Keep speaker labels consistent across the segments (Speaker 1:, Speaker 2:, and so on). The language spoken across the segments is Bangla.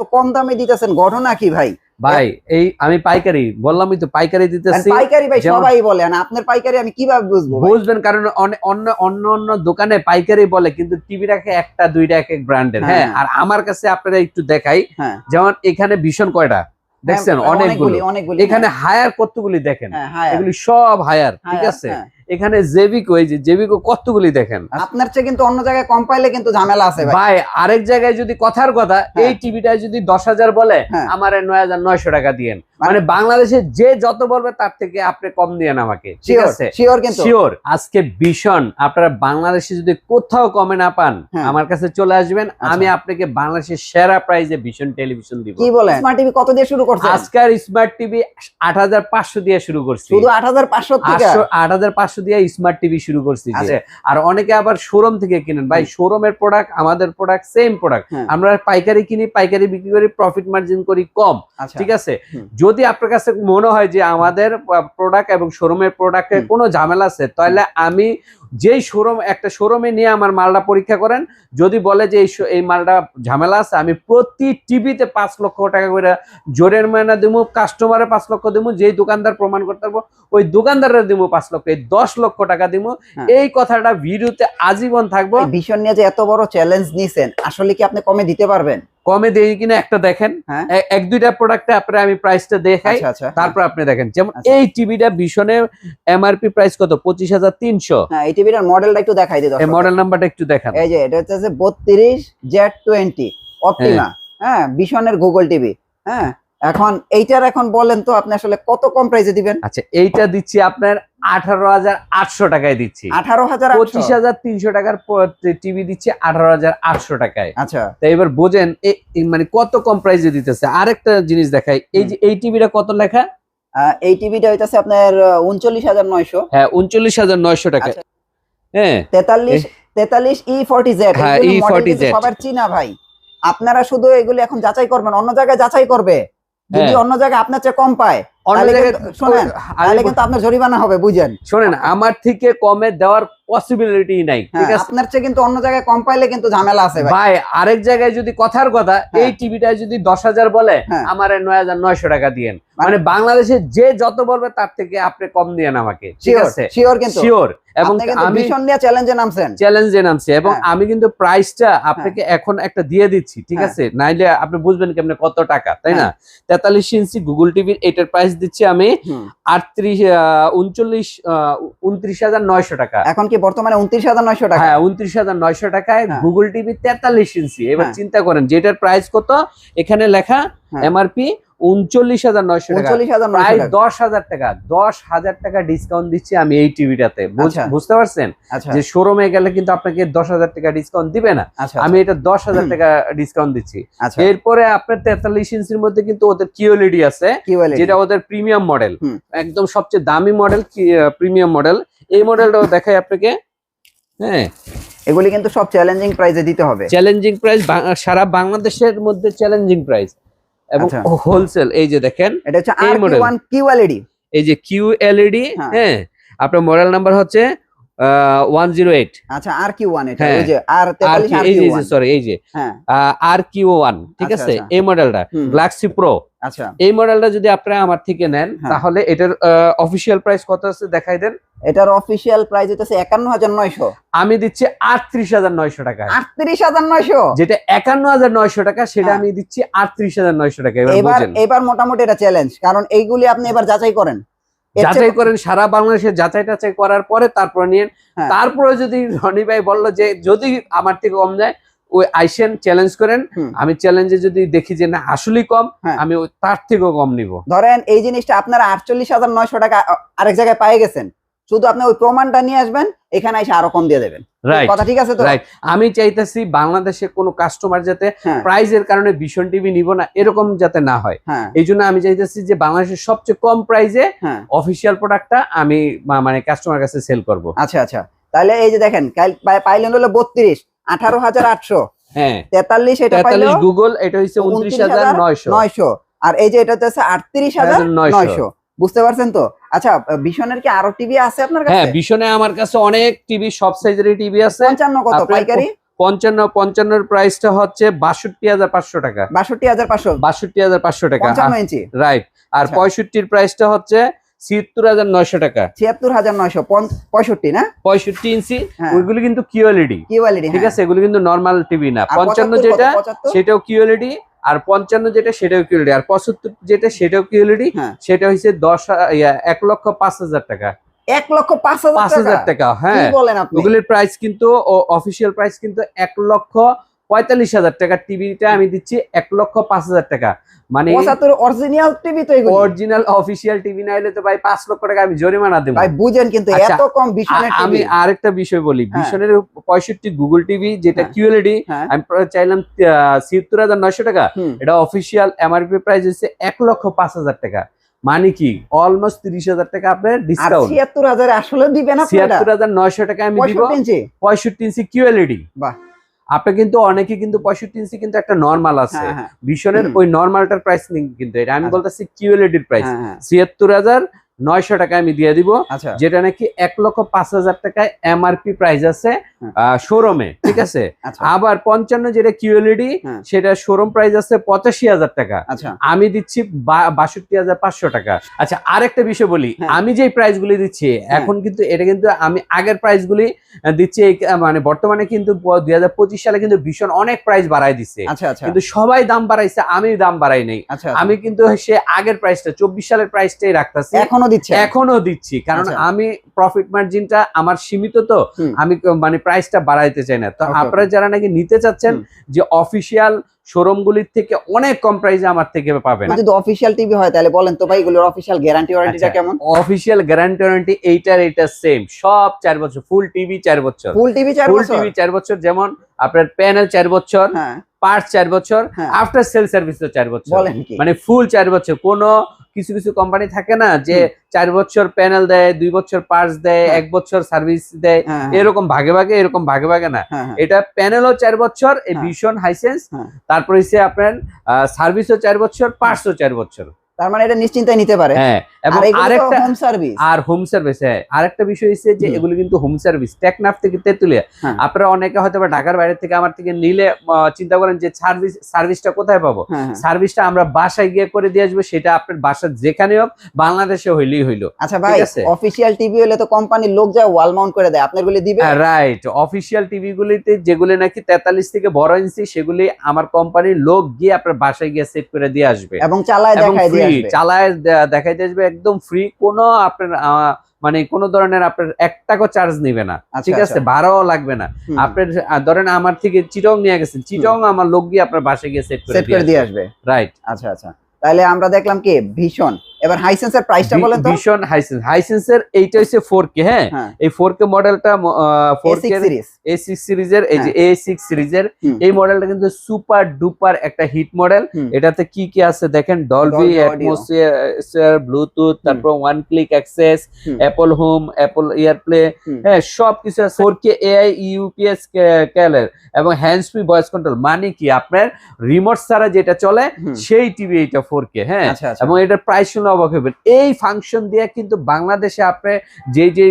Speaker 1: এত কম দামে দিতেছেন ঘটনা কি ভাই?
Speaker 2: ভাই এই আমি পাইকারি বললামই তো পাইকারি দিতেছি।
Speaker 1: পাইকারি ভাই সবাই বলে আর আপনার পাইকারি আমি কীভাবে বুঝব
Speaker 2: বুঝবেন কারণ অন্য অন্য অন্য দোকানে পাইকারি বলে কিন্তু টিভিটাকে একটা দুইটা এক এক ব্র্যান্ডের হ্যাঁ?
Speaker 1: হ্যাঁ।
Speaker 2: আর আমার কাছে আপনারা একটু দেখাই
Speaker 1: হ্যাঁ।
Speaker 2: যেমন এখানে ভীষণ কয়টা? দেখছেন
Speaker 1: হ্যাঁ,
Speaker 2: অনেকগুলি।
Speaker 1: অনেকগুলি
Speaker 2: এখানে হায়ার কতগুলি দেখেন? এগুলি সব হায়ার
Speaker 1: হ্যাঁ,
Speaker 2: ঠিক আছে। এখানে জেবিকো এই যে জেবিকো কতগুলি দেখেন
Speaker 1: আপনার চেয়ে কিন্তু অন্য জায়গায় কম পাইলে কিন্তু ঝামেলা আছে ভাই
Speaker 2: আরেক জায়গায় যদি কথার কথা
Speaker 1: হ্যাঁ।
Speaker 2: এই টিভিটা যদি দশ হাজার বলে
Speaker 1: হ্যাঁ।
Speaker 2: আমার নয় হাজার নয়শো টাকা দিয়েন মানে বাংলাদেশে যে যত বলবে তার থেকে আপনি কম দিয়েন আমাকে ঠিক আছে?
Speaker 1: শিওর কিন্তু।
Speaker 2: শিওর আজকে ভীষণ আপনারা বাংলাদেশে যদি কোথাও কমে না পান
Speaker 1: হ্যাঁ।
Speaker 2: আমার কাছে চলে আসবেন আমি আপনাকে বাংলাদেশের সেরা প্রাইজে ভীষণ টেলিভিশন দিব।
Speaker 1: কি বলেন? স্মার্ট টিভি কত দিয়ে শুরু করছেন?
Speaker 2: আজকের স্মার্ট টিভি আট হাজার পাঁচশো দিয়ে শুরু করছি।
Speaker 1: শুধু আট হাজার পাঁচশো থেকে?
Speaker 2: আট হাজার পাঁচশো দিয়ে স্মার্ট টিভি শুরু করছি।
Speaker 1: আচ্ছা।
Speaker 2: আর অনেকে আবার শোরুম থেকে কিনেন। ভাই শোরুমের প্রোডাক্ট আমাদের প্রোডাক্ট সেম প্রোডাক্ট। আমরা পাইকারি কিনি পাইকারি বিক্রি করি প্রফিট মার্জিন করি কম
Speaker 1: আচ্ছা।
Speaker 2: ঠিক আছে। যদি আপনার কাছে মনে হয় যে আমাদের প্রোডাক্ট এবং শোরুমের প্রোডাক্টে কোনো ঝামেলা আছে তাহলে আমি যেই শোরুম একটা শোরুমে নিয়ে আমার মালটা পরীক্ষা করেন। যদি বলে যে এই মালটা ঝামেলা আছে আমি প্রতি টিভিতে পাঁচ লক্ষ টাকা করে জোরের মায়না দিব কাস্টমারে পাঁচ লক্ষ দিব যেই দোকানদার প্রমাণ করতে পারব ওই দোকানদারের দিব পাঁচ লক্ষ এই দশ লক্ষ টাকা দিব।
Speaker 1: হ্যাঁ।
Speaker 2: এই কথাটা ভিডিওতে আজীবন থাকব।
Speaker 1: ভীষণ নিয়ে যে এত বড় চ্যালেঞ্জ নিছেন আসলে কি আপনি কমে দিতে পারবেন?
Speaker 2: কমে দেই কিনা একটা দেখেন।
Speaker 1: হ্যাঁ।
Speaker 2: এক দুইটা প্রোডাক্টে আপনার আমি প্রাইসটা দেখাই
Speaker 1: আচ্ছা আচ্ছা।
Speaker 2: তারপর আপনি দেখেন। যেমন
Speaker 1: আচ্ছা।
Speaker 2: এই টিভিটা ভীষণে এমআরপি প্রাইস কত? পঁচিশ হাজার তিনশো।
Speaker 1: হ্যাঁ এই টিভিটার মডেলটা একটু দেখাই দিই।
Speaker 2: মডেল নাম্বারটা একটু দেখান।
Speaker 1: এই যে এটা হচ্ছে বত্রিশ জেড টোয়েন্টি অপটিমা হ্যাঁ। ভীষণের গুগল টিভি হ্যাঁ এখন এইটার এখন বলেন তো আপনি আসলে কত কম প্রাইসে দিবেন?
Speaker 2: আচ্ছা এইটা দিচ্ছি আপনার আঠারো হাজার আটশো টাকায় দিচ্ছি।
Speaker 1: আঠারো হাজার
Speaker 2: পঁচিশ হাজার তিনশো টাকার টিভি দিচ্ছি আঠারো হাজার আটশো টাকায়।
Speaker 1: আচ্ছা।
Speaker 2: তো এবার বোঝেন মানে কত কম প্রাইসে দিতেছে? আরেকটা জিনিস দেখাই এই যে এই টিভিটা কত লেখা?
Speaker 1: এই টিভিটা হইতাছে আপনার উনচল্লিশ হাজার নয়শো।
Speaker 2: হ্যাঁ উনচল্লিশ হাজার নয়শো টাকা
Speaker 1: আচ্ছা।
Speaker 2: হ্যাঁ।
Speaker 1: তেতাল্লিশ তেতাল্লিশ ই ফর্টি জেড
Speaker 2: হ্যাঁ, E40Z
Speaker 1: সবার চিনা ভাই। আপনারা শুধু এগুলি এখন যাচাই করবেন অন্য জায়গায় যাচাই করবে। যদি
Speaker 2: হ্যাঁ।
Speaker 1: অন্য জায়গায় আপনার চেয়ে কম পায় শোনেন, তাহলে কিন্তু আপনার জরিমানা হবে বুঝেন।
Speaker 2: শোনেন আমার থেকে কমে দেওয়ার পসিবিলিটি নাই
Speaker 1: হ্যাঁ, আপনার চেয়ে কিন্তু অন্য জায়গায় কম পাইলে কিন্তু ঝামেলা আছে ভাই।
Speaker 2: আরেক জায়গায় যদি কথার কথা
Speaker 1: হ্যাঁ।
Speaker 2: এই টিভিটা যদি দশ হাজার বলে। আমার নয় হাজার নয়শো টাকা দিয়েন। মানে বাংলাদেশে যে যত বলবে তার থেকে আপনি কম দিয়েন আমাকে ঠিক আছে?
Speaker 1: শিওর কিন্তু।
Speaker 2: শিওর এবং আমি
Speaker 1: চ্যালেঞ্জে নামছেন
Speaker 2: চ্যালেঞ্জে নামছি এবং
Speaker 1: হ্যাঁ।
Speaker 2: আমি কিন্তু প্রাইসটা আপনাকে এখন একটা দিয়ে দিচ্ছি ঠিক
Speaker 1: হ্যাঁ।
Speaker 2: আছে নাইলে আপনি বুঝবেন কেমনে কত টাকা তাই না তেতাল্লিশ ইঞ্চি গুগল টিভির এটার প্রাইস দিচ্ছি আমি। আটত্রিশ উনচল্লিশ উনত্রিশ হাজার নয়শো টাকা
Speaker 1: এখন কি বর্তমানে উনত্রিশ হাজার নয়শো টাকা
Speaker 2: হ্যাঁ উনত্রিশ হাজার নয়শো টাকায়
Speaker 1: হ্যাঁ।
Speaker 2: গুগল টিভি তেতাল্লিশ ইঞ্চি এবার
Speaker 1: হ্যাঁ।
Speaker 2: চিন্তা করেন যেটার প্রাইস কত এখানে লেখা
Speaker 1: হ্যাঁ।
Speaker 2: এমআরপি উনচল্লিশ হাজার নয়শো টাকা।
Speaker 1: উনচল্লিশ হাজার
Speaker 2: প্রায় দশ হাজার টাকা দশ হাজার টাকা ডিসকাউন্ট দিচ্ছি আমি এই টিভিটাতে।
Speaker 1: আচ্ছা।
Speaker 2: বুঝতে পারছেন?
Speaker 1: আচ্ছা।
Speaker 2: যে শোরুমে গেলে কিন্তু আপনাকে দশ হাজার টাকা ডিসকাউন্ট দিবে না।
Speaker 1: আচ্ছা
Speaker 2: আমি এটা দশ হাজার টাকা ডিসকাউন্ট দিচ্ছি। এরপরে আপনার তেতাল্লিশ ইঞ্চির মধ্যে কিন্তু ওদের কিওএলইডি আছে
Speaker 1: কি বলে
Speaker 2: যেটা ওদের প্রিমিয়াম মডেল একদম সবচেয়ে দামি মডেল প্রিমিয়াম মডেল এই মডেলটাও দেখাই আপনাকে। হ্যাঁ।
Speaker 1: এগুলি কিন্তু সব চ্যালেঞ্জিং প্রাইসে দিতে হবে।
Speaker 2: চ্যালেঞ্জিং প্রাইস সারা বাংলাদেশের মধ্যে চ্যালেঞ্জিং প্রাইস এবং
Speaker 1: আচ্ছা।
Speaker 2: হোলসেল এই যে দেখেন
Speaker 1: এটা হচ্ছে আর কিউ এলইডি
Speaker 2: এই যে কিউ এলইডি
Speaker 1: হ্যাঁ।
Speaker 2: হ্যাঁ আপনার মডেল নাম্বার হচ্ছে ওয়ান জিরো এইট
Speaker 1: আচ্ছা আর কিউ ওয়ান এটা
Speaker 2: হ্যাঁ।
Speaker 1: যে আর
Speaker 2: আর
Speaker 1: তেতাল্লিশ আর কিউ
Speaker 2: যে সরি এই যে। আর কিউ ঠিক
Speaker 1: আচ্ছা,
Speaker 2: আছে?
Speaker 1: আচ্ছা।
Speaker 2: এই মডেলটা প্রো
Speaker 1: আচ্ছা।
Speaker 2: এই মডেলটা যদি আপনারা আমার থেকে নেন
Speaker 1: হ্যাঁ।
Speaker 2: তাহলে এটার প্রাইস কত আছে দেখাই দেন?
Speaker 1: এটার প্রাইস হচ্ছে
Speaker 2: আমি দিচ্ছি আটত্রিশ হাজার নয়শো টাকা।
Speaker 1: আটত্রিশ হাজার নয়শো?
Speaker 2: যেটা একান্ন হাজার নয়শো টাকা সেটা
Speaker 1: হ্যাঁ।
Speaker 2: আমি দিচ্ছি আটত্রিশ হাজার নয়শো টাকা এবার
Speaker 1: এবার মোটামুটি এটা চ্যালেঞ্জ কারণ এইগুলি আপনি এবার যাচাই করেন।
Speaker 2: যাচাই করেন সারা বাংলাদেশে যাচাই টাচাই করার পরে তারপরে নিয়ে
Speaker 1: হ্যাঁ।
Speaker 2: তারপরে যদি রনি ভাই বলল যে যদি আমার থেকে কম যায় ওই আইসেন চ্যালেঞ্জ করেন। আমি চ্যালেঞ্জে যদি দেখি যে না আসলেই কম
Speaker 1: হ্যাঁ।
Speaker 2: আমি ওই তার থেকেও কম নিব।
Speaker 1: ধরেন এই জিনিসটা আপনারা আটচল্লিশ হাজার নয়শো টাকা আরেক জায়গায় পাই গেছেন। শুধু আপনি ওই প্রমাণটা নিয়ে আসবেন এখানে এসে আরও কম দিয়ে দেবেন। কথা ঠিক আছে তো?
Speaker 2: রাইট আমি চাইতেছি বাংলাদেশে কোনো কাস্টমার যাতে
Speaker 1: হ্যাঁ।
Speaker 2: প্রাইজের কারণে ভীষণ টিভি নিব না এরকম যাতে না হয়।
Speaker 1: হ্যাঁ।
Speaker 2: এই জন্য আমি চাইতেছি যে বাংলাদেশের সবচেয়ে কম প্রাইজে
Speaker 1: হ্যাঁ।
Speaker 2: অফিসিয়াল প্রোডাক্টটা আমি মানে কাস্টমার কাছে সেল করব।
Speaker 1: আচ্ছা আচ্ছা। তাহলে এই যে দেখেন পাইলেন হলো বত্রিশ আঠারো হাজার আটশো।
Speaker 2: হ্যাঁ।
Speaker 1: তেতাল্লিশ এটা
Speaker 2: গুগল এটা হচ্ছে উনত্রিশ হাজার নয়শো।
Speaker 1: নয়শো। আর এই যে এটা হচ্ছে আটত্রিশ হাজার
Speaker 2: নয়শো।
Speaker 1: বুঝতে পারছেন তো? আচ্ছা ভীষণের কি আরও টিভি আছে আপনার কাছে?
Speaker 2: হ্যাঁ ভীষণে আমার কাছে অনেক টিভি সব সাইজের টিভি আছে।
Speaker 1: পঞ্চান্ন কত
Speaker 2: আপনার
Speaker 1: পাইকারি?
Speaker 2: পঞ্চান্ন পঞ্চান্নর প্রাইসটা হচ্ছে বাষট্টি হাজার পাঁচশো টাকা।
Speaker 1: বাষট্টি হাজার পাঁচশো।
Speaker 2: বাষট্টি হাজার পাঁচশো টাকা।
Speaker 1: ইঞ্চি
Speaker 2: রাইট আর
Speaker 1: আচ্ছা।
Speaker 2: পঁয়ষট্টির প্রাইসটা হচ্ছে ছিয়াত্তর হাজার নয়শো টাকা।
Speaker 1: ছিয়াত্তর হাজার নয়শো পঁয়ষট্টি না?
Speaker 2: পঁয়ষট্টি ইঞ্চি
Speaker 1: হ্যাঁ।
Speaker 2: ওইগুলো কিন্তু কিউএলইডি
Speaker 1: কিউএলইডি
Speaker 2: ঠিক আছে? এগুলো কিন্তু নর্মাল টিভি না। পঞ্চান্ন যেটা সেটাও কিউএলইডি আর পঞ্চান্ন যেটা সেটাও কিউরিটি আর পঁচাত্তর যেটা সেটাও কিউএলইডি
Speaker 1: হ্যাঁ।
Speaker 2: সেটা হচ্ছে দশ ইয়া, এক লক্ষ পাঁচ হাজার টাকা।
Speaker 1: এক লক্ষ পাঁচ
Speaker 2: পাঁচ
Speaker 1: হাজার টাকা?
Speaker 2: হ্যাঁ। প্রাইস কিন্তু অফিসিয়াল প্রাইস কিন্তু এক লক্ষ পঁয়তাল্লিশ হাজার টাকা টিভিটা আমি দিচ্ছি এক লক্ষ পাঁচ হাজার টাকা। মানে
Speaker 1: অরিজিনাল টিভি তো
Speaker 2: অরিজিনাল অফিসিয়াল টিভি না হলে তো ভাই পাঁচ লক্ষ টাকা আমি জরিমানা দেবো।
Speaker 1: ভাই বুঝেন কিন্তু
Speaker 2: আচ্ছা,
Speaker 1: এত কম ভীষণের
Speaker 2: আমি আরেকটা বিষয় বলি
Speaker 1: হ্যাঁ।
Speaker 2: ভীষণের পঁয়ষট্টি গুগল টিভি যেটা
Speaker 1: হ্যাঁ।
Speaker 2: কিউএলইডি
Speaker 1: হ্যাঁ।
Speaker 2: আমি চাইলাম ছিয়াত্তর হাজার নয়শো টাকা। এটা অফিসিয়াল এমআরপি প্রাইস হচ্ছে এক লক্ষ পাঁচ হাজার টাকা। মানে কি? অলমোস্ট তিরিশ হাজার টাকা আপনার ডিসকাউন্ট
Speaker 1: ছিয়াত্তর হাজার আসলে দিবেন
Speaker 2: ছিয়াত্তর হাজার নয়শো টাকা আমি দিব।
Speaker 1: পঁয়ষট্টি ইঞ্চি?
Speaker 2: পঁয়ষট্টি ইঞ্চি কিউএলইডি
Speaker 1: বাহ।
Speaker 2: আপনি কিন্তু অনেকে কিন্তু পঁয়ষট্টি ইঞ্চি কিন্তু একটা নর্মাল আছে
Speaker 1: হ্যাঁ হ্যাঁ
Speaker 2: ভীষণের। ওই নর্মালটার প্রাইস কিন্তু এটা আমি
Speaker 1: আচ্ছা।
Speaker 2: বলতেছি কিউএলএডির প্রাইস
Speaker 1: হ্যাঁ।
Speaker 2: ছিয়াত্তর হাজার নয়শো টাকা আমি দিয়ে দিব
Speaker 1: আচ্ছা
Speaker 2: যেটা নাকি এক লক্ষ পাঁচ হাজার টাকায় এমআরপি প্রাইস আছে। শোরুমে ঠিক আছে?
Speaker 1: আচ্ছা।
Speaker 2: আবার পঞ্চান্ন যেটা কিউএলইডি
Speaker 1: হ্যাঁ।
Speaker 2: সেটা শোরুম প্রাইস আছে পঁচাশি হাজার টাকা।
Speaker 1: আচ্ছা।
Speaker 2: আমি দিচ্ছি বাষট্টি হাজার পাঁচশো টাকা। আচ্ছা আরেকটা বিষয় বলি
Speaker 1: হ্যাঁ।
Speaker 2: আমি যে প্রাইস গুলি দিচ্ছি এখন কিন্তু এটা কিন্তু আমি আগের প্রাইস গুলি দিচ্ছি মানে বর্তমানে কিন্তু দুই হাজার পঁচিশ সালে কিন্তু ভীষণ অনেক প্রাইস বাড়াই দিচ্ছে।
Speaker 1: আচ্ছা
Speaker 2: কিন্তু সবাই দাম বাড়াইছে আমি দাম বাড়াই নেই। আমি কিন্তু সে আগের প্রাইসটা চব্বিশ সালের প্রাইসটাই রাখতেছি।
Speaker 1: এখনও দিচ্ছে?
Speaker 2: এখনও দিচ্ছি কারণ। আমি প্রফিট মার্জিনটা আমার সীমিত তো। আমি মানে প্রাইসটা বাড়াইতে চাই না। তো আপনারা যারা নাকি নিতে চাচ্ছেন যে অফিসিয়াল শোরুম গুলির থেকে অনেক কম প্রাইসে আমার থেকে পাবেন।
Speaker 1: যদি অফিসিয়াল টিভি হয় তাহলে বলেন তো ভাই এগুলোর অফিসিয়াল গ্যারান্টি ওয়ারেন্টিটা। কেমন?
Speaker 2: অফিসিয়াল গ্যারান্টি ওয়ারেন্টি এইটার এইটা সেম সব চার বছর ফুল টিভি চার বছর।
Speaker 1: ফুল টিভি চার
Speaker 2: ফুল টিভি চার বছর যেমন আপনার প্যানেল চার বছর
Speaker 1: হ্যাঁ।
Speaker 2: পার্ট চার বছর
Speaker 1: হ্যাঁ।
Speaker 2: আফটার সেল সার্ভিস চার বছর। মানে ফুল চার বছর কোনো কিছু কিছু কোম্পানি থাকে না যে চার বছর প্যানেল দেয় দুই বছর পার্স দেয়
Speaker 1: হ্যাঁ।
Speaker 2: এক বছর সার্ভিস দেয়
Speaker 1: হ্যাঁ,
Speaker 2: এরকম ভাগে ভাগে এরকম ভাগে ভাগে না।
Speaker 1: এটা প্যানেল
Speaker 2: এটা প্যানেলও চার বছর এই
Speaker 1: হ্যাঁ।
Speaker 2: ভীষণ হাইসেন্স
Speaker 1: তারপরে
Speaker 2: তারপর হচ্ছে আপনার সার্ভিসও চার বছর পার্সও চার বছর।
Speaker 1: তার মানে এটা নিশ্চিন্তায় নিতে পারে।
Speaker 2: হ্যাঁ এবং আরেকটা
Speaker 1: হোম সার্ভিস
Speaker 2: আর হোম সার্ভিস হ্যাঁ। আরেকটা বিষয় হচ্ছে যে এগুলো কিন্তু হোম সার্ভিস টেকনাফ থেকে তেতুলিয়া।
Speaker 1: হ্যাঁ।
Speaker 2: আপনারা অনেকে হয়তো বা ঢাকার বাইরে থেকে আমার থেকে নিলে চিন্তা করেন যে সার্ভিস সার্ভিসটা কোথায় পাবো?
Speaker 1: হ্যাঁ হ্যাঁ।
Speaker 2: সার্ভিসটা আমরা বাসায় গিয়ে করে দিয়ে আসব সেটা আপনার বাসার যেখানে হোক বাংলাদেশে হইলেই হইল।
Speaker 1: আচ্ছা ভাই অফিসিয়াল টিভি হলে তো কোম্পানির লোক যায় ওয়াল মাউন্ট করে দেয় আপনার গুলি দিবে?
Speaker 2: রাইট অফিসিয়াল টিভি গুলিতে যেগুলি নাকি তেতাল্লিশ থেকে বড় ইঞ্চি সেগুলি আমার কোম্পানির লোক গিয়ে আপনার বাসায় গিয়ে সেট করে দিয়ে আসবে।
Speaker 1: এবং চালায় দেখায় দিয়ে
Speaker 2: ফ্রি চালায় দেখাইতে আসবে একদম ফ্রি কোনো আপনার মানে কোনো ধরনের আপনার এক টাকা চার্জ নিবে না।
Speaker 1: আচ্ছা,
Speaker 2: ঠিক আছে?
Speaker 1: আচ্ছা।
Speaker 2: ভাড়াও লাগবে না। আপনার ধরেন আমার থেকে চিটং নিয়ে গেছেন চিটং আমার লোক গিয়ে আপনার বাসে গিয়ে সেট করে
Speaker 1: দিয়ে আসবে।
Speaker 2: রাইট
Speaker 1: আচ্ছা আচ্ছা। তাহলে আমরা দেখলাম কি? ভীষণ। এবার হাইসেন্সের প্রাইসটা বলেন তো।
Speaker 2: ভীষণ হাইসেন্স হাইসেন্সের এইটা হচ্ছে ফোর কে হ্যাঁ?
Speaker 1: হ্যাঁ।
Speaker 2: এই ফোর কে মডেলটা four
Speaker 1: A6
Speaker 2: K
Speaker 1: series
Speaker 2: A six সিরিজের এই যে এ সিক্স সিরিজের এই মডেলটা কিন্তু সুপার ডুপার একটা হিট মডেল এটাতে কি কি আছে দেখেন? Dolby
Speaker 1: Dolby audio।
Speaker 2: Atmosphere bluetooth তারপর ওয়ান ক্লিক অ্যাক্সেস
Speaker 1: হুম।
Speaker 2: Apple home. অ্যাপল ইয়ারপ্লে হ্যাঁ সব কিছু আছে ফোর কে এআই ইউপিএস ক্যালের এবং হ্যান্ডস ফ্রি ভয়েস কন্ট্রোল মানে কি? আপনার রিমোট ছাড়া যেটা চলে সেই টিভি এটা ফোর কে হ্যাঁ?
Speaker 1: আচ্ছা আচ্ছা।
Speaker 2: এবং এটার প্রাইস অবাক হবেন এই ফাংশন দিয়ে কিন্তু বাংলাদেশে আপনি যে যে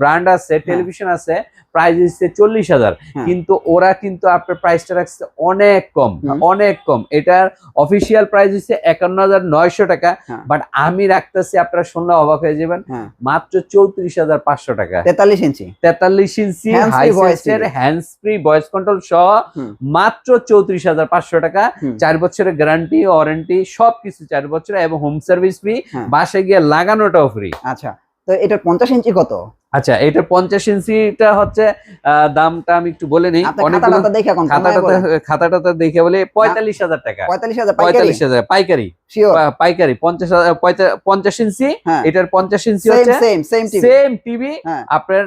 Speaker 2: ব্র্যান্ড আছে টেলিভিশন আছে প্রাইস হচ্ছে চল্লিশ হাজার।
Speaker 1: হ্যাঁ।
Speaker 2: কিন্তু ওরা কিন্তু আপনার প্রাইসটা রাখছে অনেক কম অনেক কম। এটার অফিসিয়াল প্রাইস হচ্ছে একান্ন হাজার নয়শো টাকা।
Speaker 1: হ্যাঁ।
Speaker 2: বাট আমি রাখতেছি আপনারা শুনলে অবাক হয়ে যাবেন
Speaker 1: হ্যাঁ।
Speaker 2: মাত্র চৌত্রিশ হাজার পাঁচশো টাকা।
Speaker 1: তেতাল্লিশ ইঞ্চি।
Speaker 2: তেতাল্লিশ inch hands free voice control সহ মাত্র চৌত্রিশ হাজার পাঁচশো টাকা। চার বছরের গ্যারান্টি ওয়ারেন্টি সবকিছু চার বছর এবং হোম সার্ভিস ফ্রি বাসে গিয়ে লাগানোটাও ফ্রি
Speaker 1: আচ্ছা তো এটা পঞ্চাশ ইঞ্চি কত?
Speaker 2: আচ্ছা এটা পঞ্চাশ ইঞ্চিটা হচ্ছে দামটা আমি একটু বলে নিই।
Speaker 1: আপনার খাতা
Speaker 2: অনেকগুলো
Speaker 1: টাতা দেখে
Speaker 2: বলে পঁয়তাল্লিশ হাজার টাকা।
Speaker 1: পঁয়তাল্লিশ হাজার পাইকারি?
Speaker 2: পাইকারি। পঞ্চাশ পঞ্চাশ ইঞ্চি
Speaker 1: হ্যাঁ।
Speaker 2: এটার পঞ্চাশ ইঞ্চি
Speaker 1: সেম টিভি হ্যাঁ।
Speaker 2: আপনার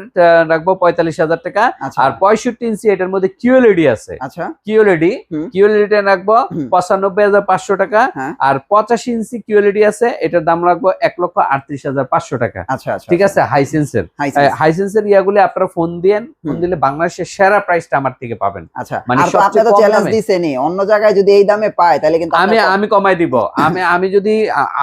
Speaker 2: রাখব পঁয়তাল্লিশ হাজার টাকা।
Speaker 1: আচ্ছা।
Speaker 2: আর পঁয়ষট্টি ইঞ্চি এটার মধ্যে কিউএলইডি আছে।
Speaker 1: আচ্ছা।
Speaker 2: কিউএলইডি
Speaker 1: হুম।
Speaker 2: কিউএলইডি রাখব পঁচানব্বই হাজার পাঁচশো টাকা।
Speaker 1: হ্যাঁ।
Speaker 2: আর পঁচাশি ইঞ্চি কিউএলইডি আছে এটার দাম রাখব এক লক্ষ আটত্রিশ হাজার পাঁচশো টাকা।
Speaker 1: আচ্ছা আচ্ছা
Speaker 2: ঠিক আছে? হাইসেন্সের
Speaker 1: হাইসেন্স
Speaker 2: হাইসেন্সের ইয়াগুলি আপনারা ফোন দিয়েন ফোন দিলে বাংলাদেশের সেরা প্রাইসটা আমার থেকে পাবেন।
Speaker 1: আচ্ছা
Speaker 2: মানে
Speaker 1: আপনি তো চ্যালেঞ্জ। দিছেনই। অন্য জায়গায় যদি এই দামে পায় তাহলে কিন্তু
Speaker 2: আমি আমি কমাই দিব। আমি আমি যদি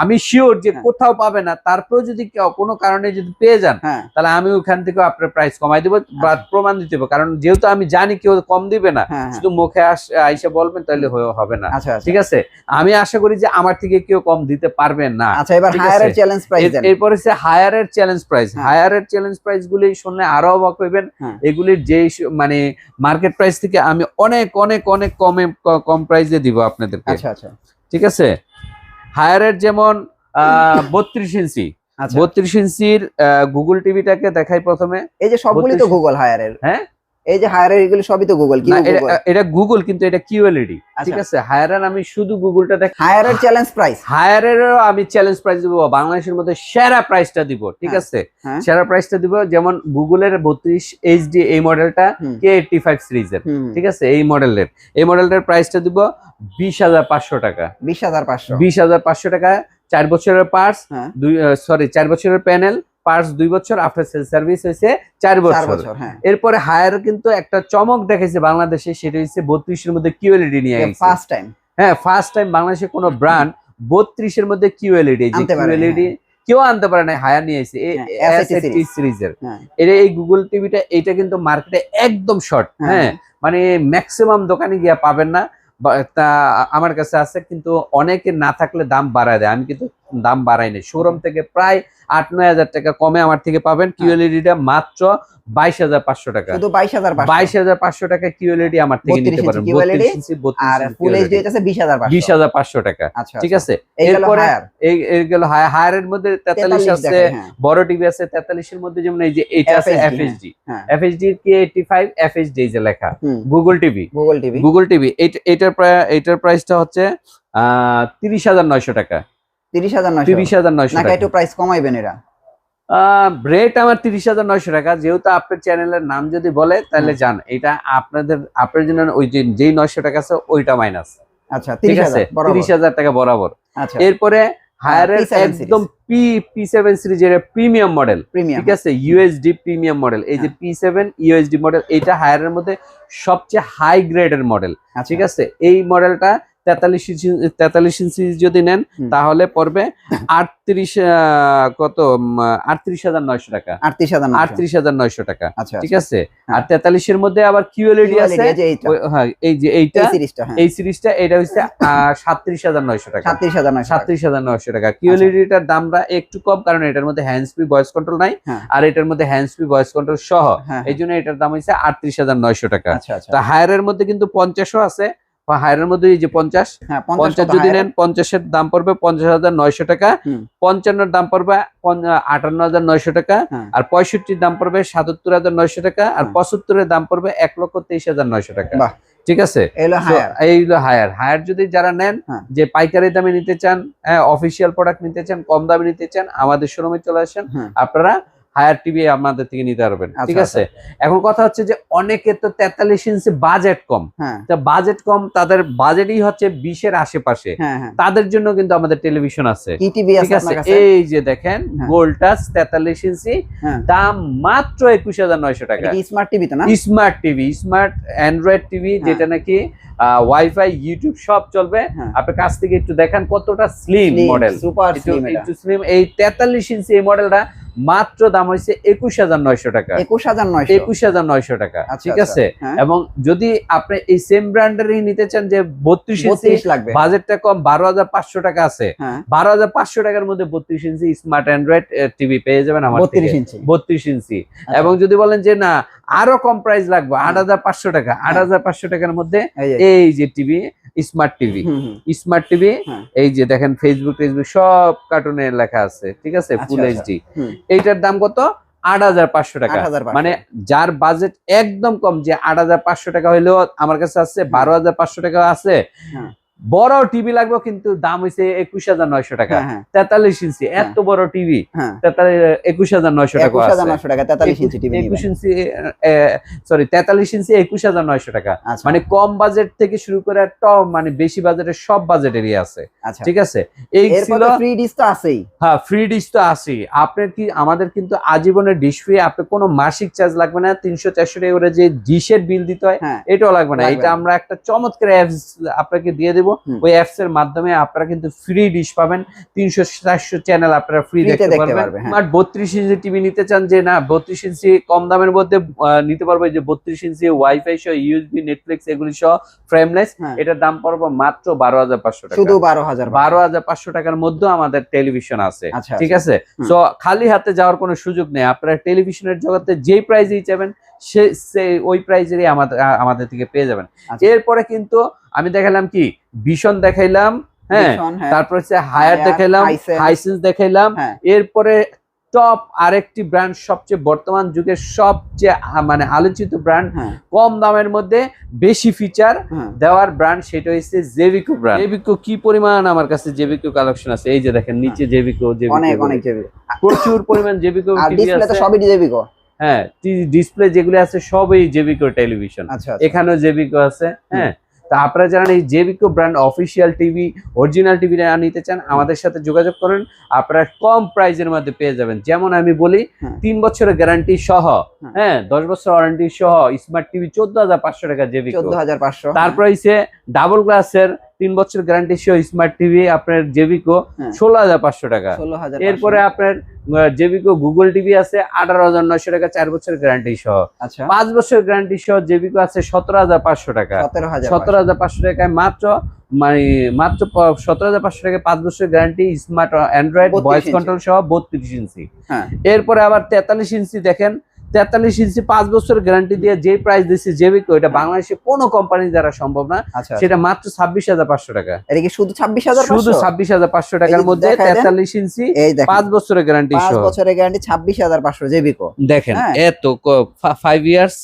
Speaker 2: আমি শিওর যে
Speaker 1: হ্যাঁ।
Speaker 2: কোথাও পাবে না তারপরেও যদি কেউ কোনো কারণে যদি পেয়ে যান
Speaker 1: হ্যাঁ।
Speaker 2: তাহলে আমি ওখান থেকে আপনার প্রাইস কমাই দেবো বা
Speaker 1: আচ্ছা।
Speaker 2: প্রমাণ দিতে দেবো। কারণ যেহেতু আমি জানি কেউ কম দিবে না
Speaker 1: হ্যাঁ
Speaker 2: শুধু মুখে আস- আইসা বলবেন তাহলে হবে না।
Speaker 1: আচ্ছা আচ্ছা।
Speaker 2: ঠিক আছে? আমি আশা করি যে আমার থেকে কেউ কম দিতে পারবেন না।
Speaker 1: আচ্ছা এবার হায়ারের চ্যালেঞ্জ প্রাইস দেন
Speaker 2: এর- এরপর হচ্ছে হায়ারের চ্যালেঞ্জ প্রাইস
Speaker 1: হ্যাঁ।
Speaker 2: হায়ারের চ্যালেঞ্জ প্রাইস গুলি শুনলে আরও অবাক হইবেন।
Speaker 1: হ্যাঁ।
Speaker 2: এগুলির যে মানে মার্কেট প্রাইস থেকে আমি অনেক অনেক অনেক কমে কম প্রাইসে দিব আপনাদের
Speaker 1: আচ্ছা আচ্ছা।
Speaker 2: ঠিক আছে? হায়ারের যেমন বত্রিশ ইঞ্চি
Speaker 1: আচ্ছা।
Speaker 2: বত্রিশ ইঞ্চির গুগল টিভিটাকে দেখাই প্রথমে।
Speaker 1: এই যে সবগুলি তো
Speaker 2: 32
Speaker 1: গুগল হায়ারের
Speaker 2: হ্যাঁ?
Speaker 1: এই যে হায়ারের এগুলি সবই তো গুগল কি
Speaker 2: না, এটা-
Speaker 1: গুগল
Speaker 2: কিন্তু এটা কিউএলইডি ঠিক। আছে? হায়ারের আমি শুধু গুগলটা দেখ
Speaker 1: হায়ারের চ্যালেঞ্জ প্রাইস
Speaker 2: হায়ারেরও আমি চ্যালেঞ্জ প্রাইস দিব বাংলাদেশের মধ্যে সেরা প্রাইসটা দিব ঠিক
Speaker 1: হ্যাঁ,
Speaker 2: আছে?
Speaker 1: হ্যাঁ।
Speaker 2: সেরা প্রাইসটা দিব যেমন গুগলের বত্রিশ এইচডি এই মডেলটা
Speaker 1: হুম।
Speaker 2: কে এইটটি ফাইভ সিরিজের
Speaker 1: হুম।
Speaker 2: ঠিক আছে? এই মডেলের এই মডেলটার প্রাইসটা দিব বিশ হাজার পাঁচশো টাকা।
Speaker 1: বিশ হাজার পাঁচশো।
Speaker 2: বিশ হাজার পাঁচশো টাকা চার বছরের পার্স
Speaker 1: হ্যাঁ।
Speaker 2: সরি চার বছরের প্যানেল পার্স দুই বছর আফটার সেল সার্ভিস হয়েছে চার বছর।
Speaker 1: হ্যাঁ।
Speaker 2: এরপরে হায়ার কিন্তু একটা চমক দেখাইছে বাংলাদেশে সেটা হচ্ছে বত্রিশের মধ্যে কিউএলইডি নিয়ে গেছে
Speaker 1: ফার্স্ট টাইম
Speaker 2: হ্যাঁ ফার্স্ট টাইম বাংলাদেশে কোনো ব্র্যান্ড বত্রিশের মধ্যে কিউএলইডি যে
Speaker 1: আনতে
Speaker 2: কিউএলইডি কেউ আনতে পারে না হায়ার নিয়ে এসে
Speaker 1: হ্যাঁ,
Speaker 2: সিরিজের
Speaker 1: হ্যাঁ।
Speaker 2: এটা এই গুগল টিভিটা এটা কিন্তু মার্কেটে একদম শর্ট
Speaker 1: হ্যাঁ।
Speaker 2: হ্যাঁ। মানে ম্যাক্সিমাম দোকানে গিয়া পাবেন না তা আমার কাছে আছে কিন্তু অনেকে না থাকলে দাম বাড়ায় দেয়। আমি কিন্তু দাম বাড়াই না শোরুম থেকে প্রায় আট নয় হাজার টাকা কমে আমার থেকে পাবেন কিউএলইডিটা মাত্র বাইশ হাজার পাঁচশো টাকা।
Speaker 1: শুধু বাইশ হাজার পাঁচশো।
Speaker 2: বাইশ হাজার পাঁচশো টাকা কিউএলইডি আমার থেকে
Speaker 1: 32
Speaker 2: নিতে পারেন।
Speaker 1: আর ফুল এইচডি হইতেছে বিশ হাজার
Speaker 2: বিশ
Speaker 1: পাঁচশো
Speaker 2: হাজার পাঁচশো টাকা।
Speaker 1: আচ্ছা
Speaker 2: ঠিক আছে?
Speaker 1: এই গেল হায়ার
Speaker 2: হায়ারের মধ্যে তেতাল্লিশ আছে
Speaker 1: হ্যাঁ।
Speaker 2: বড় টিভি আছে তেতাল্লিশের মধ্যে যেমন এই যে এটা আছে এফএসডি
Speaker 1: হ্যাঁ।
Speaker 2: FSD K eighty five FSD যে লেখা। Google TV
Speaker 1: Google TV
Speaker 2: Google TV এটার এটার প্রাইসটা হচ্ছে আহ তিরিশ হাজার নয়শো টাকা।
Speaker 1: তিরিশ হাজার নয়শো
Speaker 2: তিরিশ হাজার নয়শো টাকা।
Speaker 1: একটু প্রাইস কমাইবেন এরা?
Speaker 2: রেট আমার তিরিশ হাজার নয়শো টাকা। যেহেতু আপনার চ্যানেলের নাম যদি বলে তাহলে। জান এটা আপনাদের আপনার জন্য ওই যে যেই নয়শো টাকা আছে ওইটা মাইনাস
Speaker 1: আচ্ছা
Speaker 2: ঠিক আছে?
Speaker 1: বরাবর।
Speaker 2: তিরিশ হাজার টাকা বরাবর।
Speaker 1: আচ্ছা।
Speaker 2: এরপরে হায়ারের একদম পি পি সেভেন সিরিজের প্রিমিয়াম মডেল ঠিক আছে? ইউএসডি প্রিমিয়াম মডেল এই যে
Speaker 1: হ্যাঁ।
Speaker 2: পি সেভেন ইউএসডি মডেল এটা হায়ারের মধ্যে সবচেয়ে হাই গ্রেডের মডেল ঠিক আছে? এই মডেলটা তেতাল্লিশ ইঞ্চি তেতাল্লিশ ইঞ্চি যদি নেন তাহলে পড়বে আটত্রিশ কত আটত্রিশ হাজার নয়শো টাকা।
Speaker 1: আটত্রিশ হাজার নয়শো।
Speaker 2: আটত্রিশ হাজার নয়শো টাকা
Speaker 1: আচ্ছা
Speaker 2: ঠিক আছে? আর তেতাল্লিশের মধ্যে আবার কিউএলইডি আছে।
Speaker 1: এই যে এইটা
Speaker 2: হ্যাঁ এই যে এইটা
Speaker 1: এই সিরিজটা হ্যাঁ।
Speaker 2: এটা হচ্ছে সাতত্রিশ হাজার নয়শো টাকা।
Speaker 1: সাতত্রিশ হাজার নয়শো টাকা।
Speaker 2: সাতত্রিশ হাজার নয়শো টাকা। কিউএলইডিটার দামটা একটু কম কারণ এটার মধ্যে হ্যান্ড ফ্রি ভয়েস কন্ট্রোল নাই
Speaker 1: হ্যাঁ।
Speaker 2: আর এটার মধ্যে হ্যান্ড ফ্রি ভয়েস কন্ট্রোল সহ।
Speaker 1: হ্যাঁ
Speaker 2: এই জন্য এটার দাম হচ্ছে আটত্রিশ হাজার নয়শো টাকা।
Speaker 1: আচ্ছা আচ্ছা।
Speaker 2: তা হায়ারের মধ্যে কিন্তু পঞ্চাশও আছে হায়ারের মধ্যে যে পঞ্চাশ
Speaker 1: হ্যাঁ
Speaker 2: পঞ্চাশ যদি নেন পঞ্চাশের দাম পড়বে পঞ্চাশ হাজার নয়শো টাকা। পঞ্চান্নর দাম পড়বে আটান্ন হাজার নয়শো টাকা।
Speaker 1: হ্যাঁ।
Speaker 2: আর পঁয়ষট্টির দাম পড়বে সাতাত্তর হাজার নয়শো টাকা। আর
Speaker 1: হুম।
Speaker 2: পঁচাত্তরের দাম পড়বে এক লক্ষ তেইশ হাজার নয়শো টাকা। ঠিক আছে?
Speaker 1: হায়ার।
Speaker 2: এইগুলো হায়ার। হায়ার যদি যারা নেন
Speaker 1: হ্যাঁ।
Speaker 2: যে পাইকারি দামে নিতে চান হ্যাঁ অফিসিয়াল প্রোডাক্ট নিতে চান কম দামে নিতে চান আমাদের শোরুমে চলে আসেন। আপনারা হায়ার টিভি আমাদের থেকে নিতে পারবেন
Speaker 1: আচ্ছা,
Speaker 2: ঠিক আছে? এখন কথা হচ্ছে যে অনেকে তো তেতাল্লিশ ইঞ্চি বাজেট কম।
Speaker 1: হ্যাঁ।
Speaker 2: তা বাজেট কম তাদের বাজেটই হচ্ছে বিশের আশেপাশে।
Speaker 1: হ্যাঁ হ্যাঁ।
Speaker 2: তাদের জন্য কিন্তু আমাদের টেলিভিশন আছে। ঠিক
Speaker 1: কাছে?
Speaker 2: এই যে দেখেন। গোল্ডটাস তেতাল্লিশ ইঞ্চি দাম মাত্র একুশ হাজার নয়শো টাকা।
Speaker 1: স্মার্ট টিভি তো না?
Speaker 2: Smart TV smart android TV. যেটা নাকি ওয়াইফাই ইউটিউব সব চলবে। আপনার কাছ থেকে একটু দেখান কতটা স্লিম মডেল
Speaker 1: সুপার স্লিম
Speaker 2: এই তেতাল্লিশ ইঞ্চি এই মডেলটা মাত্র দাম হয়েছে একুশ হাজার নয়শো টাকা।
Speaker 1: একুশ হাজার নয়শো।
Speaker 2: একুশ হাজার নয়শো টাকা
Speaker 1: আচ্ছা,
Speaker 2: ঠিক
Speaker 1: আচ্ছা।
Speaker 2: আছে?
Speaker 1: হ্যাঁ।
Speaker 2: এবং যদি আপনি এই সেম ব্র্যান্ডেরই নিতে চান যে বত্রিশ ইঞ্চি
Speaker 1: লাগবে।
Speaker 2: বাজেটটা কম বারো হাজার পাঁচশো টাকা আছে।
Speaker 1: হ্যাঁ।
Speaker 2: বারো হাজার পাঁচশো টাকার মধ্যে বত্রিশ ইঞ্চি স্মার্ট অ্যান্ড্রয়েড টিভি পেয়ে যাবেন আমার
Speaker 1: বত্রিশ ইঞ্চি
Speaker 2: বত্রিশ ইঞ্চি
Speaker 1: আচ্ছা।
Speaker 2: এবং যদি বলেন যে না আরও কম প্রাইস লাগবে আট হাজার পাঁচশো টাকা। আট হাজার পাঁচশো টাকার মধ্যে
Speaker 1: এই যে।
Speaker 2: TV smart TV. Smart TV. এই যে দেখেন ফেসবুক টেসবুক সব কার্টুনে লেখা আছে ঠিক আছে? ফুল। এইচডি এইটার দাম কত? আট হাজার পাঁচশো টাকা।
Speaker 1: 8,500
Speaker 2: মানে যার বাজেট একদম কম যে আট হাজার পাঁচশো টাকা হইলেও আমার কাছে আছে বারো হাজার পাঁচশো টাকা আছে
Speaker 1: হ্যাঁ।
Speaker 2: বড় টিভি লাগবে কিন্তু দাম হইছে একুশ হাজার নয়শো টাকা।
Speaker 1: হ্যাঁ হ্যাঁ।
Speaker 2: তেতাল্লিশ ইঞ্চি এত বড় টিভি
Speaker 1: হ্যাঁ।
Speaker 2: একুশ হাজার নয়শো টাকা
Speaker 1: একুশ ইঞ্চি
Speaker 2: সরি তেতাল্লিশ ইঞ্চি একুশ হাজার নয়শো টাকা।
Speaker 1: আচ্ছা।
Speaker 2: মানে কম বাজেট থেকে শুরু করে টপ মানে বেশি বাজেটের সব বাজেটেরই আছে।
Speaker 1: আচ্ছা।
Speaker 2: ঠিক আছে? এই ছিল
Speaker 1: ফ্রি ডিস তো আছেই।
Speaker 2: হ্যাঁ ফ্রি ডিশ তো আছেই। আপনার কি আমাদের কিন্তু আজীবনের ডিশ ফ্রি আপনার কোনো মাসিক চার্জ লাগবে না। তিনশো চারশো টাকা করে যে ডিশের বিল দিতে হয়
Speaker 1: হ্যাঁ।
Speaker 2: এটাও লাগবে না। এটা আমরা একটা চমৎকার অ্যাপস আপনাকে দিয়ে দেবো। ওই অ্যাপস এর মাধ্যমে আপনারা কিন্তু ফ্রি ডিশ পাবেন। তিনশো চারশো চ্যানেল আপনারা ফ্রি দেখতে পারবেন।
Speaker 1: হ্যাঁ।
Speaker 2: আর বত্রিশ ইঞ্চি টিভি নিতে চান যে না বত্রিশ ইঞ্চি কম দামের মধ্যে নিতে পারবে যে বত্রিশ ইঞ্চি ওয়াইফাই সহ ইউএসবি নেটফ্লিক্স এগুলি সহ ফ্রেমলেস
Speaker 1: হ্যাঁ।
Speaker 2: এটার দাম পড়বে মাত্র বারো হাজার পাঁচশো টাকা।
Speaker 1: শুধু বারো হাজার
Speaker 2: বারো হাজার পাঁচশো টাকার মধ্যে আমাদের টেলিভিশন আছে
Speaker 1: আচ্ছা
Speaker 2: ঠিক আছে?
Speaker 1: হুম।
Speaker 2: তো খালি হাতে যাওয়ার কোনো সুযোগ নেই। আপনারা টেলিভিশনের জগতে যেই প্রাইজেই চাবেন সে ওই প্রাইজেরই আমাদের আমাদের থেকে পেয়ে যাবেন।
Speaker 1: আচ্ছা।
Speaker 2: এরপরে কিন্তু আমি দেখালাম কি? ভীষণ দেখাইলাম হ্যাঁ?
Speaker 1: হ্যাঁ।
Speaker 2: তারপর হচ্ছে হায়ার দেখাইলাম হাইসেন্স দেখাইলাম।
Speaker 1: হ্যাঁ।
Speaker 2: এরপরে টপ আরেকটি ব্র্যান্ড সবচেয়ে বর্তমান যুগের সবচেয়ে মানে আলোচিত ব্র্যান্ড কম দামের মধ্যে বেশি ফিচার
Speaker 1: হ্যাঁ।
Speaker 2: দেওয়ার ব্র্যান্ড সেটা হচ্ছে জেভিকো ব্র্যান্ড জেভিকো কি পরিমাণ আমার কাছে জেভিকো কালেকশন আছে? এই যে দেখেন নিচে জেভিকো
Speaker 1: অনেক
Speaker 2: জেভিকো
Speaker 1: অনেক জেবি
Speaker 2: প্রচুর পরিমাণ জেভিকো
Speaker 1: সবই গো
Speaker 2: হ্যাঁ ডিসপ্লে যেগুলো আছে সবই জেভিকো টেলিভিশন
Speaker 1: আচ্ছা আচ্ছা।
Speaker 2: এখানেও জেভিকো আছে হ্যাঁ। তা আপনারা যারা এই Jvco brand official TV original TV নিতে চান আমাদের সাথে যোগাযোগ করেন। আপনারা কম প্রাইজের মধ্যে পেয়ে যাবেন। যেমন আমি বলি
Speaker 1: হ্যাঁ।
Speaker 2: তিন বছরের গ্যারান্টি সহ
Speaker 1: হ্যাঁ।
Speaker 2: হ্যাঁ দশ বছর ওয়ারেন্টি সহ স্মার্ট টিভি চোদ্দ হাজার পাঁচশো টাকা জেভিকো
Speaker 1: চোদ্দ হাজার পাঁচশো
Speaker 2: তারপর হইছে ডাবল গ্লাসের তিন বছর গ্যারান্টি সহ স্মার্ট টিভি আপনার জেভিকো
Speaker 1: হ্যাঁ।
Speaker 2: ষোলো হাজার পাঁচশো টাকা। এরপরে আপনার জেভিকো গুগল টিভি আছে আঠারো হাজার নয়শো টাকা চার বছর গ্যারান্টি সহ।
Speaker 1: আচ্ছা।
Speaker 2: পাঁচ বছর গ্যারান্টি সহ জেভিকো আছে সতেরো হাজার পাঁচশো টাকা।
Speaker 1: সতেরো হাজার
Speaker 2: পাঁচশো। টাকায় মাত্র মানে মাত্র সতেরো হাজার পাঁচশো টাকায় পাঁচ বছর guarantee smart android
Speaker 1: 32
Speaker 2: voice control সহ বত্রিশ ইঞ্চি
Speaker 1: হ্যাঁ।
Speaker 2: এরপরে আবার তেতাল্লিশ ইঞ্চি দেখেন তেতাল্লিশ ইঞ্চি পাঁচ বছর গ্যারান্টি দিয়ে যে প্রাইস দিচ্ছে জেভিকো এটা বাংলাদেশে কোনো কোম্পানি দ্বারা সম্ভব না।
Speaker 1: আচ্ছা
Speaker 2: সেটা মাত্র ছাব্বিশ হাজার পাঁচশো টাকা।
Speaker 1: এটা কি শুধু ছাব্বিশ হাজার
Speaker 2: শুধু ছাব্বিশ হাজার পাঁচশো টাকার মধ্যে তেতাল্লিশ ইঞ্চি পাঁচ বছরের গ্যারান্টি
Speaker 1: পাঁচ বছরের গ্যারান্টি ছাব্বিশ হাজার পাঁচশো জেবিকো
Speaker 2: দেখেন
Speaker 1: হ্যাঁ।
Speaker 2: এত ফাইভ ইয়ার্স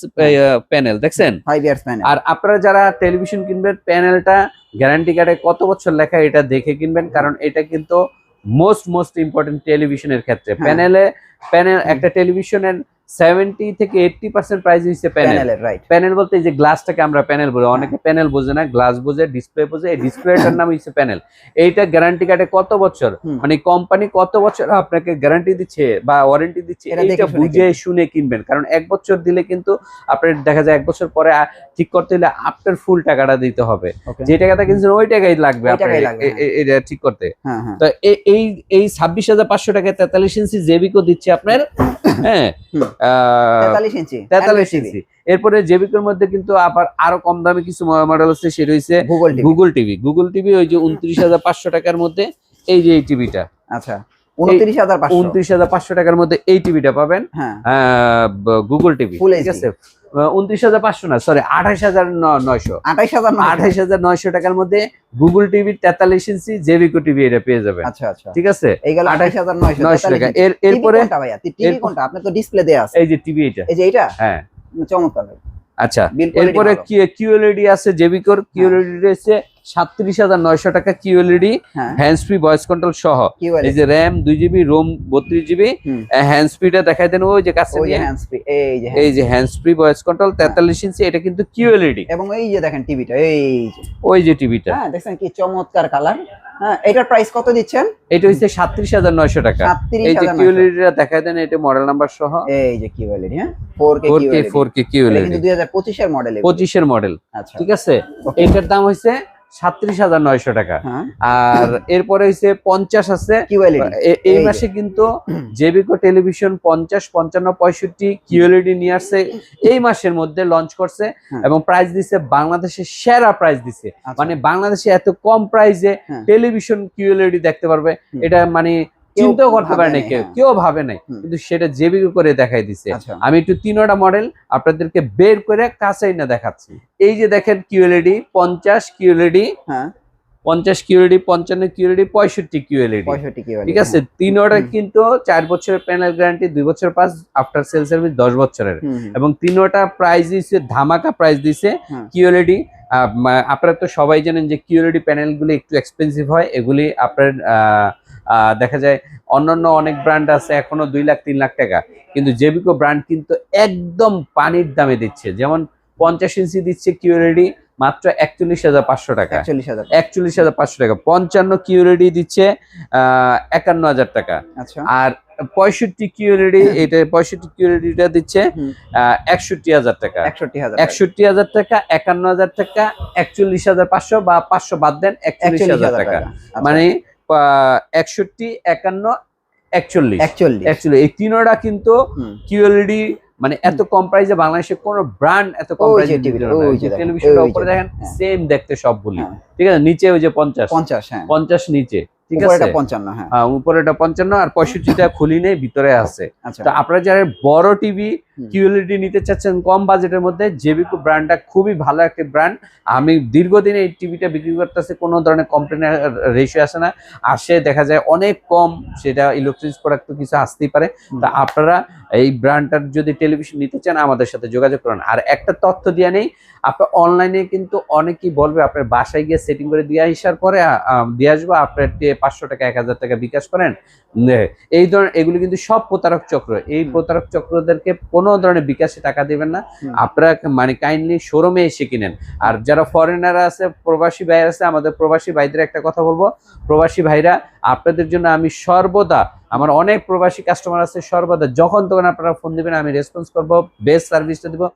Speaker 2: প্যানেল দেখছেন?
Speaker 1: ফাইভ ইয়ার্স প্যানেল
Speaker 2: আর আপনারা যারা টেলিভিশন কিনবেন প্যানেলটা গ্যারান্টি কার্ডে কত বছর লেখা এটা দেখে কিনবেন কারণ এটা কিন্তু মোস্ট মোস্ট ইম্পর্টেন্ট টেলিভিশনের ক্ষেত্রে। প্যানেলে প্যানেল একটা টেলিভিশনের সেভেন্টি থেকে এইটটি পার্সেন্ট প্রাইস হচ্ছে প্যানেল
Speaker 1: রাইট
Speaker 2: প্যানেল বলতে এই যে গ্লাসটাকে আমরা প্যানেল বলি অনেকে প্যানেল বোঝে না গ্লাস বোঝে ডিসপ্লে বোঝে এই ডিসপ্লেটার নাম হচ্ছে প্যানেল এইটা গ্যারান্টি কার্ডে কত বছর? মানে কোম্পানি কত বছর আপনাকে গ্যারান্টি দিচ্ছে বা ওয়ারেন্টি দিচ্ছে
Speaker 1: এটা
Speaker 2: বুঝে শুনে কিনবেন। কারণ এক বছর দিলে কিন্তু আপনার দেখা যায় এক বছর পরে ঠিক করতে হলে আপনার ফুল টাকাটা দিতে হবে। যে টাকাটা কিনছেন ওই টাকাই লাগবে এ- এটা ঠিক করতে।
Speaker 1: হ্যাঁ হ্যাঁ।
Speaker 2: তো এই এই ছাব্বিশ হাজার পাঁচশো টাকায় তেতাল্লিশ ইঞ্চি জেবিকো দিচ্ছে আপনার হ্যাঁ।
Speaker 1: তেতাল্লিশ ইঞ্চি।
Speaker 2: তেতাল্লিশ ইঞ্চি। এরপরে জেবিকের মধ্যে কিন্তু আবার আরও কম দামে কিছু মডেল আছে সেটা হচ্ছে
Speaker 1: Google TV
Speaker 2: Google TV Google TV ওই যে উনত্রিশ হাজার পাঁচশো টাকার মধ্যে এই যে এই টিভিটা
Speaker 1: আচ্ছা। উনত্রিশ হাজার পাঁচশো।
Speaker 2: টাকার মধ্যে এই টিভিটা পাবেন?
Speaker 1: হ্যাঁ।
Speaker 2: গুগল টিভি ঠিক আছে? উনত্রিশ হাজার পাঁচশো না সরি আঠাশ হাজার নয়শো।
Speaker 1: আঠাইশ হাজার।
Speaker 2: আঠাশ হাজার নয়শো টাকার মধ্যে গুগল টিভি তেতাল্লিশ ইঞ্চি জেভিকো টিভি এটা পেয়ে যাবেন।
Speaker 1: আচ্ছা আচ্ছা।
Speaker 2: ঠিক আছে?
Speaker 1: এই গেল আঠাইশ হাজার নয়শো
Speaker 2: নয়শো টাকা। এর এরপরে
Speaker 1: কোনটা ভাইয়া? টিভি কোনটা? আপনার তো ডিসপ্লে দেয়া আছে।
Speaker 2: এই যে টিভি এটা।
Speaker 1: এই যে এইটা?
Speaker 2: হ্যাঁ।
Speaker 1: চমৎকার।
Speaker 2: আচ্ছা। এরপরে
Speaker 1: ভালো।
Speaker 2: কিউএলইডি আছে জেবিকোর কিউএলইডি রয়েছে। সাতত্রিশ হাজার নয়শো টাকা কিউএলইডি
Speaker 1: হ্যাঁ।
Speaker 2: হ্যান্ড ফ্রি ভয়েস কন্ট্রোল সহ। এই যে র্যাম দুই জিবি রোম বত্রিশ জিবি
Speaker 1: হুম।
Speaker 2: হ্যান্ড স্পিডে দেখাই দেন ওই যে কাছে
Speaker 1: ওই যে। হ্যান্ডস ফ্রি এই যে
Speaker 2: হ্যান্ড ফ্রি ভয়েস কন্ট্রোল তেতাল্লিশ ইঞ্চি এটা কিন্তু কিউএলইডি
Speaker 1: এবং এই যে দেখেন টিভিটা এই
Speaker 2: ওই যে টিভিটা।
Speaker 1: হ্যাঁ দেখছেন কি চমৎকার কালার হ্যাঁ এটার প্রাইস কত দিচ্ছেন?
Speaker 2: এটা হচ্ছে সাতত্রিশ হাজার নয়শো টাকা। এই যে। কিউএলইডিটা দেখাই দেন এটা মডেল নাম্বার সহ।
Speaker 1: এই যে কি বলে হ্যাঁ four K
Speaker 2: four
Speaker 1: K
Speaker 2: QLED
Speaker 1: দুই হাজার পঁচিশের মডেল
Speaker 2: পঁচিশের মডেল
Speaker 1: আচ্ছা।
Speaker 2: ঠিক আছে? এটার দাম হচ্ছে সাতত্রিশ হাজার নয়শো টাকা
Speaker 1: হ্যাঁ
Speaker 2: আর এরপরে হচ্ছে পঞ্চাশ আছে এ- এই। মাসে কিন্তু জেবিকো টেলিভিশন পঞ্চাশ পঞ্চান্ন পঁয়ষট্টি কিউএলইডি নিয়ে আসছে এই মাসের মধ্যে লঞ্চ করছে
Speaker 1: হ্যাঁ।
Speaker 2: এবং প্রাইস দিছে বাংলাদেশের সেরা প্রাইস দিছে
Speaker 1: আচ্ছা।
Speaker 2: মানে বাংলাদেশে এত কম প্রাইসে। টেলিভিশন কিউএলইডি দেখতে পারবে এটা মানে চিন্তাও করতে পারে
Speaker 1: নাই,
Speaker 2: কেউ
Speaker 1: হ্যাঁ।
Speaker 2: কেউ ভাবে নাই। কিন্তু সেটা জেবিকো করে দেখাই দিছে।
Speaker 1: আচ্ছা।
Speaker 2: আমি একটু তিনোটা মডেল আপনাদেরকে বের করে কাছেই না দেখাচ্ছি। এই যে দেখেন কিউএলইডি পঞ্চাশ কিউএলইডি
Speaker 1: হ্যাঁ।
Speaker 2: পঞ্চাশ কিউএলইডি পঞ্চান্ন কিউএলইডি পঁয়ষট্টি কিউএলইডি ঠিক আছে? তিন অর্ডার কিন্তু চার বছরের প্যানেল গ্যারান্টি দুই বছর পাস আফটার সেল সার্ভিস দশ বছরের। এবং তিনোটা প্রাইস দিচ্ছে ধামাকা প্রাইস দিছে। কিউএলইডি আপনারা তো সবাই জানেন যে কিউএলইডি প্যানেলগুলি একটু এক্সপেন্সিভ হয়। এগুলি আপনার আহ, দেখা যায় অন্যান্য অনেক ব্র্যান্ড আছে এখনও দুই লাখ তিন লাখ টাকা। কিন্তু জেবিকো ব্র্যান্ড কিন্তু একদম পানির দামে দিচ্ছে। যেমন পঞ্চাশ ইঞ্চি দিচ্ছে কিউএলইডি মাত্র একচল্লিশ হাজার পাঁচশো টাকা।
Speaker 1: একচল্লিশ হাজার
Speaker 2: পাঁচশো টাকা। পঞ্চান্ন কিউরিডি দিচ্ছে আহ, একান্ন হাজার টাকা।
Speaker 1: আচ্ছা।
Speaker 2: আর পঁয়ষট্টি কিউরিডি এটা পঁয়ষট্টি কিউরিডিটা দিচ্ছে একষট্টি হাজার টাকা।
Speaker 1: একষট্টি হাজার
Speaker 2: টাকা। একান্ন হাজার টাকা একচল্লিশ হাজার পাঁচশো বা পাঁচশো বাদ দেন একচল্লিশ হাজার টাকা।
Speaker 1: আচ্ছা,
Speaker 2: মানে একষট্টি একান্ন একচল্লিশ।
Speaker 1: একচল্লিশ।
Speaker 2: অ্যাকচুয়ালি এই তিনোটা কিন্তু। কিউএলডি মানে এত কম প্রাইসে বাংলাদেশে কোন ব্র্যান্ড এত কম প্রাইসে
Speaker 1: দেখেন,
Speaker 2: উপরে। সেম দেখতে সবগুলি।
Speaker 1: হ্যাঁ।
Speaker 2: ঠিক আছে? নিচে ওই যে পঞ্চাশ।
Speaker 1: পঞ্চাশ হ্যাঁ।
Speaker 2: পঞ্চাশ নিচে। ঠিক আছে?
Speaker 1: হ্যাঁ।
Speaker 2: হ্যাঁ উপরেটা পঞ্চান্ন আর পঁয়ষট্টিটা খুলি নেই ভিতরে আছে।
Speaker 1: আচ্ছা।
Speaker 2: তো আপনারা যারা বড় টিভি কিউএলইডি নিতে চাচ্ছেন কম বাজেটের মধ্যে জেবিকো ব্র্যান্ডটা খুবই ভালো একটা ব্র্যান্ড আমি দীর্ঘদিন এই টিভিটা বিক্রি করতেছি কোনো ধরনের কমপ্লেনের রেশিও আসে না। আসে দেখা যায় অনেক কম সেটা ইলেকট্রনিক্স প্রোডাক্ট তো কিছু আসতেই পারে। তা আপনারা এই ব্র্যান্ডটার যদি টেলিভিশন নিতে চান আমাদের সাথে যোগাযোগ করুন। আর একটা তথ্য দিয়ে নেই আপনার অনলাইনে কিন্তু অনেকেই বলবে আপনার বাসায় গিয়ে সেটিং করে দিয়ে আসার পরে দিয়ে আসব আপনার পাঁচশো টাকা এক হাজার টাকা বিকাশ করেন। এই ধরনের এগুলি কিন্তু সব প্রতারক চক্র। এই প্রতারক চক্রদেরকে কোনো ধরনের বিকাশে টাকা দেবেন না। আপনারা মানে কাইন্ডলি শোরুমে এসে কিনেন। আর যারা ফরেনার আছে প্রবাসী ভাই আছে আমাদের প্রবাসী ভাইদের একটা কথা বলব। প্রবাসী ভাইরা আপনাদের জন্য আমি সর্বদা আমার অনেক প্রবাসী কাস্টমার আছে সর্বদা যখন তখন আপনারা ফোন দিবেন আমি রেসপন্স করব বেস্ট সার্ভিসটা দিব।